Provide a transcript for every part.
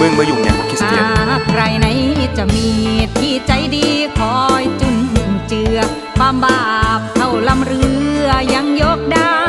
มึงมายุ่งอย่าคริสเตียนใครไหนจะมีที่ใจดีคอยจุนเจือ ความบาปเท่าลำเรือยังยกได้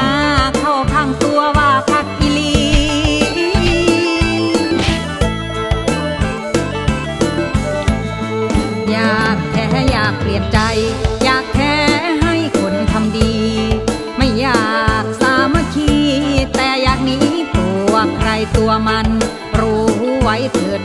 มเข้าข้างตัวว่าพักอิลีอยากแค่อยากเปลี่ยนใจ อยากแค่ให้คนทำดี ไม่อยากสามัคคี แต่อยากหนีตัวใครตัวมัน รู้ไว้เถิด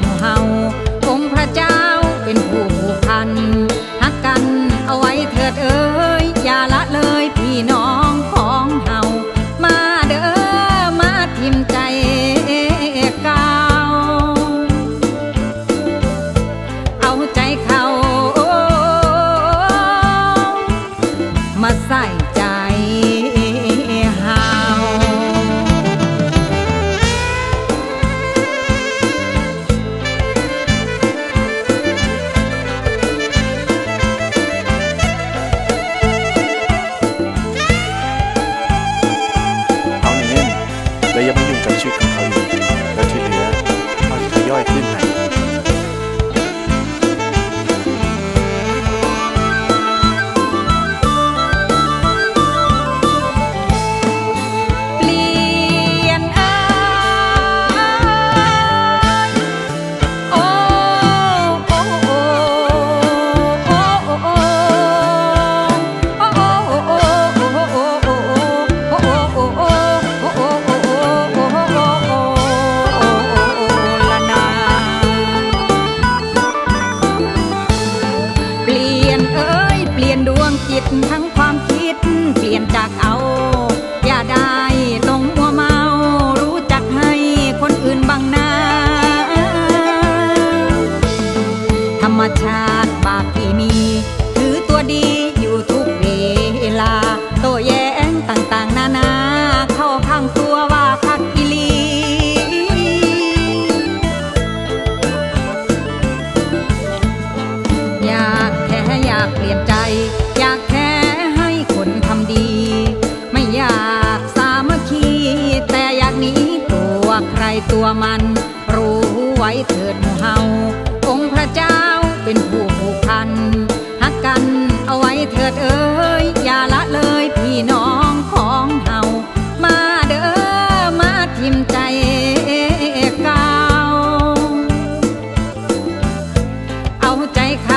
ใจเขา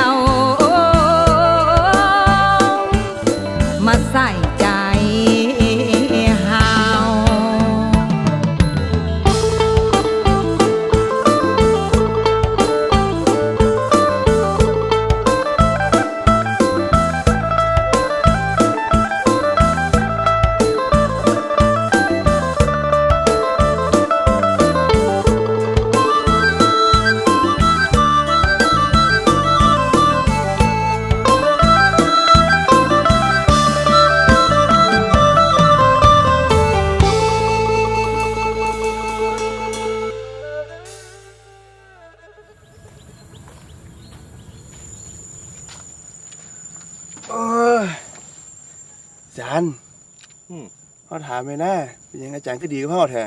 จารย์อืม เขาถามไปนะเป็นยังอาจารย์ก็ดีกับพ่อแท้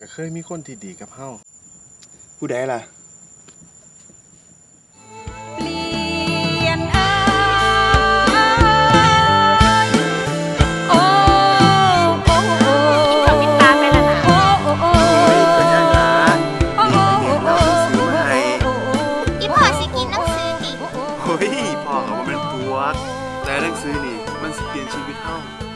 ก็เคยมีคนที่ดีกับเฮาผู้ใดล่ะ เปลี่ยนอายโอ้โอ้โอ้กินข้าวกินปลาไปแล้วนะ โอ้โอ้โอ้เป็นยังไงโอ้โอ้โอ้เราซื้อมาให้อีพ่อสิกินหนังสือติเฮ้ยพ่อเขาว่าเป็นปวกแต่หนังสือนี่ มันสิเปลี่ยนชีวิตเฮา